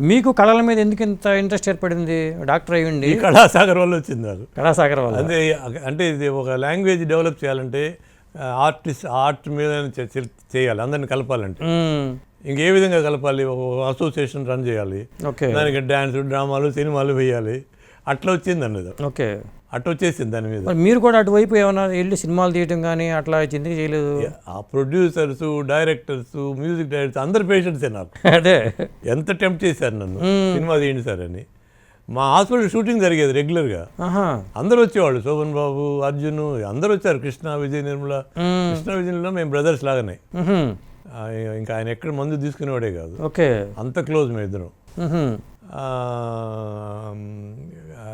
మీకు కళల మీద ఎందుకు ఇంత ఇంట్రెస్ట్ ఏర్పడింది? డాక్టర్ అయ్యండి? ఈ కళాసాగర్ వల్ల వచ్చింది నాకు కళాసాగర్ వల్ల. అదే అంటే ఇది ఒక లాంగ్వేజ్ డెవలప్ చేయాలంటే ఆర్టిస్ట్ ఆర్ట్ మీద చేయాలి అందరిని కలపాలంటే. ఇంకే విధంగా కలపాలి ఒక అసోసియేషన్ రన్ చేయాలి. ఓకే. దానికి డ్యాన్స్ డ్రామాలు సినిమాలు వేయాలి. అట్లా వచ్చింది అన్నది. ఓకే. అట్లా వచ్చేసింది దాని మీద. మరి కూడా అటువైపు ఏమైనా వెళ్ళి సినిమాలు తీయటం కానీ అట్లా ఎందుకు చేయలేదు? ఆ ప్రొడ్యూసర్స్ డైరెక్టర్స్ మ్యూజిక్ డైరెక్టర్స్ అందరు పేషెంట్సే నాకు. అదే. ఎంత టెంప్ట్ చేశారు నన్ను సినిమా తీయండి సార్ అని. మా హాస్పిటల్ షూటింగ్ జరిగేది రెగ్యులర్గా. అందరూ వచ్చేవాళ్ళు శోభన్ బాబు అర్జున్ అందరూ వచ్చారు కృష్ణ విజయ్ నిర్మల. కృష్ణ విజయంలో మేము బ్రదర్స్ లాగానే. ఇంకా ఆయన ఎక్కడ మందు తీసుకునేవాడే కాదు. ఓకే. అంత క్లోజ్ మేము. ఇద్దరం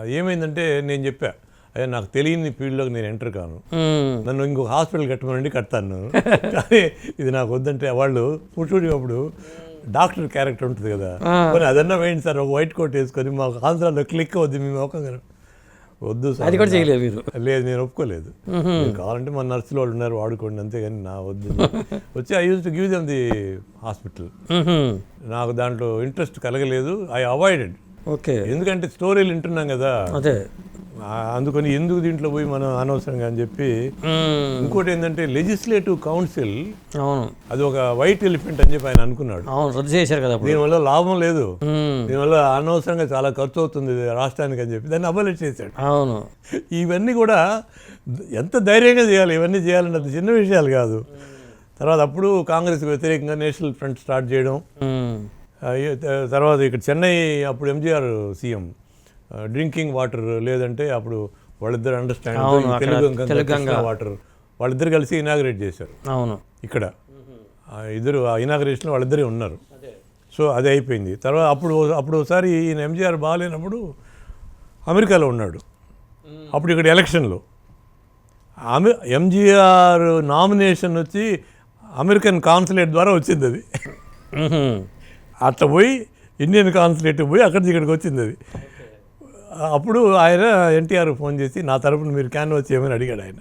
ఏమైందంటే నేను చెప్పా అయ్యా నాకు తెలియని ఫీల్డ్లోకి నేను ఎంటర్ కాను. నన్ను ఇంకొక హాస్పిటల్ కట్టమనండి కడతాను. కానీ ఇది నాకు వద్దంటే వాళ్ళు పుట్టుడి అప్పుడు డాక్టర్ క్యారెక్టర్ ఉంటుంది కదా. కానీ అదన్నా వేయండి సార్ ఒక వైట్ కోట్ వేసుకొని మాకు ఆంధ్రాలో క్లిక్ అవుద్ది మీ మొఖం వద్దు సార్ అది కూడా చేయలేదు మీరు. లేదు నేను ఒప్పుకోలేదు. కావాలంటే మన నర్సులు వాళ్ళు ఉన్నారు వాడుకోండి అంతేగాని నా వద్దు. వచ్చి I use to give them the hospital. నాకు దాంట్లో ఇంట్రెస్ట్ కలగలేదు. I avoided okay. ఎందుకంటే స్టోరీలు వింటున్నాం కదా. అదే. అందుకని ఎందుకు దీంట్లో పోయి మనం అనవసరంగా అని చెప్పి. ఇంకోటి ఏంటంటే లెజిస్లేటివ్ కౌన్సిల్ అవును. అది ఒక వైట్ ఎలిఫెంట్ అని చెప్పి ఆయన అనుకున్నాడు. అవును రద్దు చేశారు కదా దీనివల్ల లాభం లేదు. దీనివల్ల అనవసరంగా చాలా ఖర్చు అవుతుంది రాష్ట్రానికి అని చెప్పి దాన్ని అబలేట్ చేశాడు. అవును. ఇవన్నీ కూడా ఎంత ధైర్యంగా చేయాలి ఇవన్నీ చేయాలంటే అది చిన్న విషయాలు కాదు. తర్వాత అప్పుడు కాంగ్రెస్కి వ్యతిరేకంగా నేషనల్ ఫ్రంట్ స్టార్ట్ చేయడం. తర్వాత ఇక్కడ చెన్నై అప్పుడు ఎంజీఆర్ సీఎం. డ్రింకింగ్ వాటర్ లేదంటే అప్పుడు వాళ్ళిద్దరు అవును, అండర్స్టాండ్ అక్కడ తెలుగు. వాటర్ వాళ్ళిద్దరు కలిసి ఇనాగ్రేట్ చేశారు. అవును. ఇక్కడ. ఆ ఇద్దరు ఆ ఇనాగ్రేషన్లో వాళ్ళిద్దరే ఉన్నారు. సో అది అయిపోయింది. తర్వాత అప్పుడు అప్పుడు ఒకసారి ఈయన ఎంజీఆర్ బాగాలేనప్పుడు అమెరికాలో ఉన్నాడు. అప్పుడు ఇక్కడ ఎలక్షన్లో. అమె ఎంజీఆర్ నామినేషన్ వచ్చి అమెరికన్ కాన్సులేట్ ద్వారా వచ్చింది అది. అట్లా పోయి ఇండియన్ కాన్సులేట్ పోయి అక్కడి ఇక్కడికి వచ్చింది అది. అప్పుడు ఆయన ఎన్టీఆర్ ఫోన్ చేసి నా తరపున మీరు క్యాన్వాస్ చేయమని అడిగాడు ఆయన.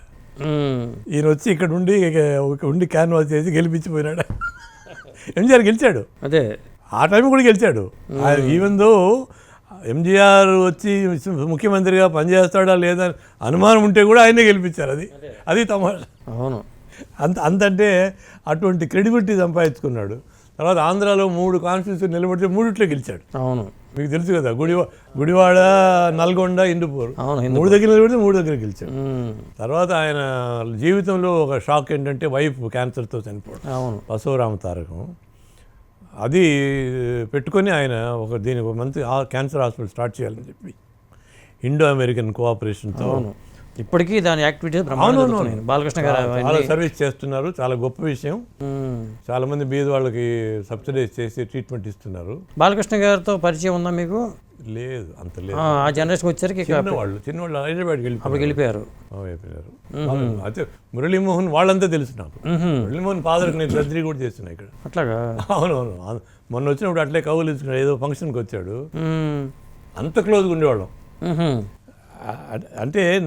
ఈయన వచ్చి ఇక్కడ ఉండి ఉండి క్యాన్వాస్ చేసి గెలిపించిపోయినాడు. ఎంజీఆర్ గెలిచాడు. అదే. ఆ టైం కూడా గెలిచాడు. ఈవెన్ దో ఎంజీఆర్ వచ్చి ముఖ్యమంత్రిగా పనిచేస్తాడా లేదా అని అనుమానం ఉంటే కూడా ఆయనే గెలిపించారు అది. అది తమాషా. అవును. అంత అంతంటే అటువంటి క్రెడిబిలిటీ సంపాదించుకున్నాడు. తర్వాత ఆంధ్రాలో మూడు కాన్స్టిట్యూన్సీ నిలబడితే మూడిట్లో గెలిచాడు. అవును. మీకు తెలుసు కదా గుడివా గుడివాడ నల్గొండ ఇందుపూర్ అవును మూడు దగ్గర నిలబడితే మూడు దగ్గర గెలిచాడు. తర్వాత ఆయన జీవితంలో ఒక షాక్ ఏంటంటే వైఫ్ క్యాన్సర్తో చనిపోవడం. అవును. బసవరామ తారకం. అది పెట్టుకొని ఆయన ఒక దీని ఒక మంచి ఆ- క్యాన్సర్ హాస్పిటల్ స్టార్ట్ చేయాలని చెప్పి. ఇండో అమెరికన్ కోఆపరేషన్తో అవును. ఇప్పటికీ దాని యాక్టివిటీస్. బాలకృష్ణ గారు సర్వీస్ చేస్తున్నారు. చాలా గొప్ప విషయం. చాలా మంది బీద వాళ్ళకి సబ్సిడైజ్ చేసి ట్రీట్మెంట్ ఇస్తున్నారు. బాలకృష్ణ గారితో పరిచయం ఉందా మీకు? లేదు అంత లేదు. ఆ, జనరేషన్ వచ్చరికి ఇక చిన్నవాళ్ళు చిన్నవాళ్ళు హైదరాబాద్కి అప్పుడు వెళ్ళిపోయారు. వెళ్ళిపోయారు. వాళ్ళు- అయితే మురళీమోహన్ వాళ్ళంతా తెలుసు నాకు. మ్హూ. మురళీమోహన్ ఫాదర్కి నేను సర్జరీ కూడా చేస్తున్నా ఇక్కడ. అట్లాగా? అవునవును. మొన్న వచ్చినప్పుడు అట్లే కవులు ఇచ్చుకున్నాడు ఏదో ఫంక్షన్కి వచ్చాడు. అంత క్లోజ్గా ఉండేవాళ్ళం. అంటే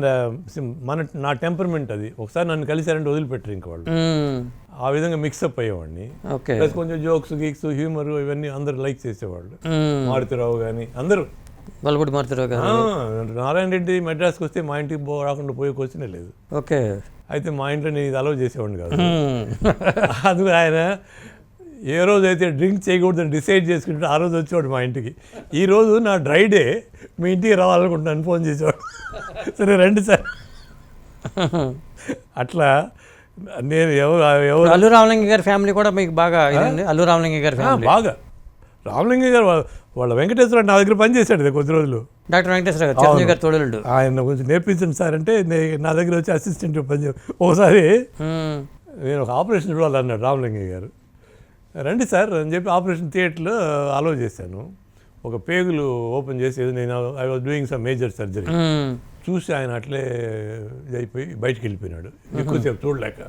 మన నా టెంపర్మెంట్ అది. ఒకసారి నన్ను కలిశారంటే వదిలిపెట్టరు ఇంక వాళ్ళు. ఆ విధంగా మిక్సప్ అయ్యేవాడిని. ప్లస్ కొంచెం జోక్స్ గీక్స్ హ్యూమర్ ఇవన్నీ అందరు లైక్ చేసేవాళ్ళు. మారుతిరావు కానీ అందరూ. వల్లపూడి మారుతిరావు గారు. నారాయణ రెడ్డి మెడ్రాస్కి వస్తే మా ఇంటికి పో రాకుండా పోయే క్వశ్చనే లేదు. ఓకే. అయితే మా ఇంట్లో నేను ఇది అలౌ చేసేవాడిని కాదు. అందుకు ఆయన ఏ రోజు అయితే డ్రింక్ చేయకూడదని డిసైడ్ చేసుకుంటే ఆ రోజు వచ్చేవాడు మా ఇంటికి. ఈ రోజు నా డ్రై డే మీ ఇంటికి రావాలనుకుంటున్నాను ఫోన్ చేసేవాడు. సరే రండి సార్. అట్లా నేను ఎవరు? ఎవరు అల్లు రామలింగ గారి ఫ్యామిలీ కూడా మీకు బాగా అల్లు రామలింగ గారి ఫ్యామిలీ. బాగా. రామలింగ గారు వాళ్ళ- వెంకటేశ్వర నా దగ్గర పనిచేశాడు కదా కొద్ది రోజులు. డాక్టర్ వెంకటేశ్వర గారు చిరంజీవి గారి తోడలుడు ఆయన కొంచెం నేర్పించండి సార్ అంటే నే- దగ్గర వచ్చి అసిస్టెంట్ పని ఒకసారి. నేను ఒక ఆపరేషన్ చూడాలన్నాడు రామలింగయ్య గారు. రండి సార్ అని చెప్పి ఆపరేషన్ థియేటర్లో అలో చేశాను. ఒక పేగులు ఓపెన్ చేసి నేను I was doing some major surgery. చూసి ఆయన అట్లే ఇది అయిపోయి బయటికి వెళ్ళిపోయినాడు. ఎక్కువసేపు చూడలేక.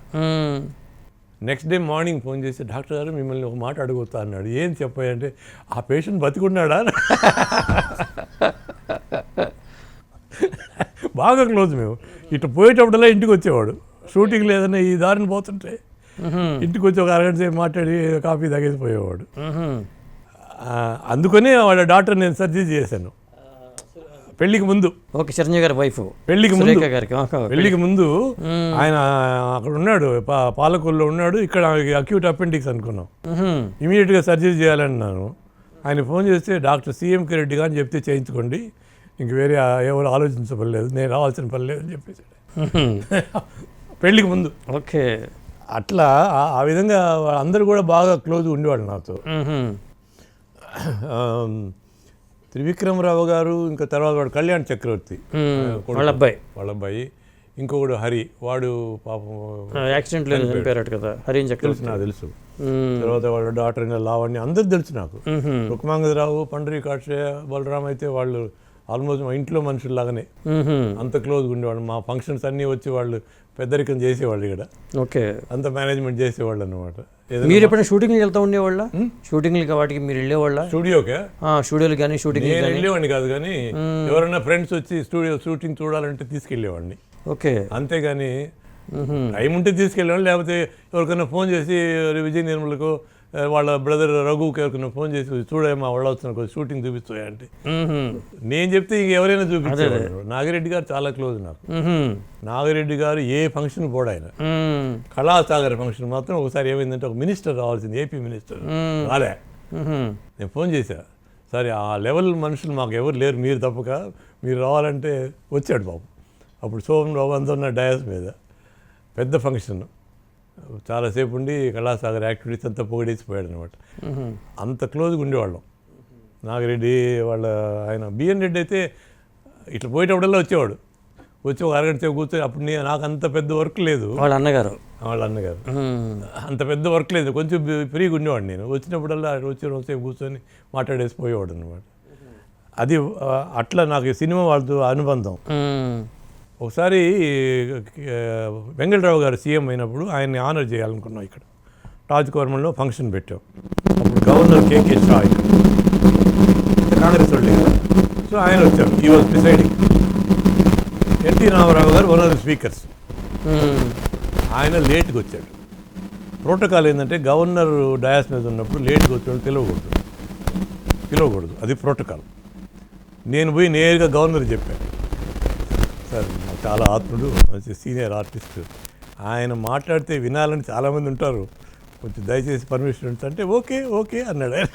నెక్స్ట్ డే మార్నింగ్ ఫోన్ చేసి డాక్టర్ గారు మిమ్మల్ని ఒక మాట అడుగుతా అన్నాడు. ఏం చెప్పాయి అంటే ఆ పేషెంట్ బతికున్నాడా? బాగా క్లోజ్ మేము. ఇటు పోయేటప్పుడల్లా ఇంటికి వచ్చేవాడు. షూటింగ్ లేదన్నా ఈ దారిని పోతుంటే. ఇంటికి వచ్చి ఒక అరగంట సేపు మాట్లాడి కాఫీ తాగేసి పోయేవాడు మ్మ్. ఆ, అందుకనే వాళ్ళ డాక్టర్ నేను సర్జరీ చేశాను. పెళ్ళికి ముందు. ఓకే చిరంజీవి గారి వైఫ్. పెళ్ళికి ముందు. గారికి. పెళ్ళికి ముందు ఆయన అక్కడ ఉన్నాడు పాలకొల్లో ఉన్నాడు ఇక్కడ అక్యూట్ అపెండిక్స్ అనుకున్నాం. ఇమీడియట్గా సర్జరీ చేయాలన్నాను. ఆయన ఫోన్ చేస్తే డాక్టర్ సీఎంకి రెడ్డి గారు చెప్తే చేయించుకోండి. ఇంక వేరే ఎవరు ఆలోచించబడలేదు. నేను రావాల్సిన పని లేదని చెప్పేసి మ్హూ. పెళ్ళికి ముందు. ఓకే. అట్లా ఆ- విధంగా అందరూ కూడా బాగా క్లోజ్ ఉండేవాళ్ళు నాతో. త్రివిక్రమరావు గారు ఇంకా తర్వాత వాడు కళ్యాణ్ చక్రవర్తి. వాళ్ళ అబ్బాయి వాళ్ళ అబ్బాయి ఇంకొకడు హరి వాడు పాపం యాక్సిడెంట్లో చనిపోయారట కదా తెలుసు చక్రవర్తి. నాకు తెలుసు. తర్వాత వాళ్ళ డాక్టర్ లావణ్య అందరు తెలుసు నాకు. రుక్మాంగదరావు పండరి కాట్రే బలరాం అయితే వాళ్ళు ఆల్మోస్ట్ మా ఇంట్లో మనుషుల్లాగానే మ్హూ. అంత క్లోజ్గా ఉండేవాళ్ళు. మా ఫంక్షన్స్ అన్నీ వచ్చి వాళ్ళు పెద్దరికం చేసేవాళ్ళు ఇక్కడ. ఓకే. అంత మేనేజ్మెంట్ చేసేవాళ్ళు అనమాట మీరు ఎప్పుడైనా షూటింగ్కి వెళ్తా ఉండేవాళ్ళ? షూటింగ్లకి వాటికి మీరు వెళ్ళేవాళ్ళ? స్టూడియోకే. స్టూడియోలు కానీ షూటింగ్ వెళ్ళేవాడిని కాదు కానీ ఎవరైనా ఫ్రెండ్స్ వచ్చి స్టూడియో షూటింగ్ చూడాలంటే తీసుకెళ్ళేవాడిని. ఓకే. అంతేగాని. టైం ఉంటే తీసుకెళ్ళేవాళ్ళు లేకపోతే ఎవరికైనా ఫోన్ చేసి విజయ్ నిర్మలకు వాళ్ళ బ్రదర్ రఘుకి ఎవరికైనా ఫోన్ చేసి చూడమ్మా వాళ్ళు వస్తున్నారు కొంచెం షూటింగ్ చూపిస్తాయా అంటే. నేను చెప్తే ఎవరైనా చూపించేవాళ్ళు నాగిరెడ్డి గారు చాలా క్లోజ్ నాకు. నాగిరెడ్డి గారు ఏ ఫంక్షన్ పోడు ఆయన. కళాసాగర్ ఫంక్షన్ మాత్రం ఒకసారి ఏమైందంటే ఒక మినిస్టర్ రావాల్సింది ఏపీ మినిస్టర్. రాలే. నేను ఫోన్ చేశా. సరే ఆ లెవెల్ మనుషులు మాకు ఎవరు లేరు మీరు తప్పక. మీరు రావాలంటే వచ్చాడు బాబు. అప్పుడు సోమన్ బాబు అంతా ఉన్న డయాస్ మీద. పెద్ద ఫంక్షన్. చాలాసేపు ఉండి కళాసాగర్ యాక్టివిటీస్ అంతా పొగిడేసిపోయాడు అనమాట. అంత క్లోజ్గా ఉండేవాళ్ళం. నాగిరెడ్డి వాళ్ళ ఆయన బిఎన్ రెడ్డి అయితే ఇట్లా పోయేటప్పుడల్లా వచ్చేవాడు. వచ్చి ఒక అరగంట సేపు కూర్చొని అప్పుడు నే- నాకు అంత పెద్ద వర్క్ లేదు. వాళ్ళ అన్నగారు. వాళ్ళ అన్నగారు. అంత పెద్ద వర్క్ లేదు. కొంచెం ఫ్రీగా ఉండేవాడు నేను. వచ్చినప్పుడల్లా వచ్చి రెండుసేపు కూర్చొని మాట్లాడేసి పోయేవాడు అనమాట అది అట్లా నాకు ఈ సినిమా వాళ్ళతో అనుబంధం. ఒకసారి వెంకటరావు గారు సీఎం అయినప్పుడు ఆయన్ని ఆనర్ చేయాలనుకున్నాం ఇక్కడ. రాజ్ కోర్మంలో ఫంక్షన్ పెట్టాం. అప్పుడు గవర్నర్ కేకే షా ఇక్కడ. కాంగ్రెస్ వాళ్ళు సో ఆయన వచ్చారు ఈ వాజ్ డిసైడింగ్ ఎన్టీ రామారావు గారు వన్ ఆఫ్ ది స్పీకర్స్. ఆయన లేట్గా వచ్చాడు. ప్రోటోకాల్ ఏంటంటే గవర్నర్ డయాస్ మీద ఉన్నప్పుడు లేట్గా వచ్చాడు పిలవకూడదు. పిలవకూడదు. అది ప్రోటోకాల్. నేను పోయి నేరుగా గవర్నర్ చెప్పాను. సార్ చాలా ఆత్ముడు మంచి సీనియర్ ఆర్టిస్ట్. ఆయన మాట్లాడితే వినాలని చాలామంది ఉంటారు. కొంచెం దయచేసి పర్మిషన్ అంటే ఓకే ఓకే అన్నాడు ఆయన.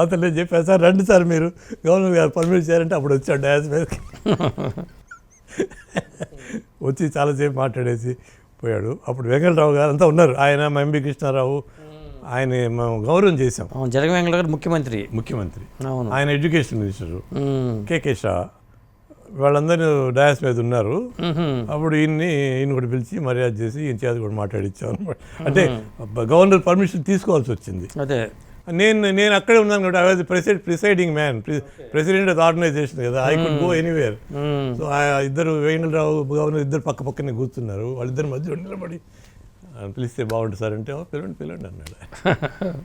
అతను నేను చెప్పాను సార్ రండి సార్ మీరు. గవర్నర్ గారు పర్మిషన్ చేయాలంటే అప్పుడు వచ్చాడు డయాస్ మీదకి వచ్చి చాలాసేపు మాట్లాడేసి పోయాడు. అప్పుడు వెంకటరావు గారు అంతా ఉన్నారు. ఆయన మా ఎంబి కృష్ణారావు ఆయన మేము గౌరవం చేశాం. జగన్ వెంకట గారు ముఖ్యమంత్రి. ముఖ్యమంత్రి. అవును. ఆయన ఎడ్యుకేషన్ మినిస్టరు. కేకే షా వాళ్ళందరూ డయాస్ మీద ఉన్నారు. అప్పుడు ఈయన్ని ఈయన కూడా పిలిచి మర్యాద చేసి ఈయన చేతి కూడా మాట్లాడించాం అనమాట అంటే గవర్నర్ పర్మిషన్ తీసుకోవాల్సి వచ్చింది. అదే. నేను నేను అక్కడే ఉన్నాను కాబట్టి I was presid presiding man president of organization కదా. I could go anywhere. So ఆ ఇద్దరు వేణురావు గవర్నర్ ఇద్దరు పక్క పక్కనే కూర్చున్నారు. వాళ్ళిద్దరి మధ్యలో నిలబడి "ఆ, పిలిస్తే బాగుంటుంది సార్ అంటే "ఓ, పిలవండి పిలవండి అన్నాడు.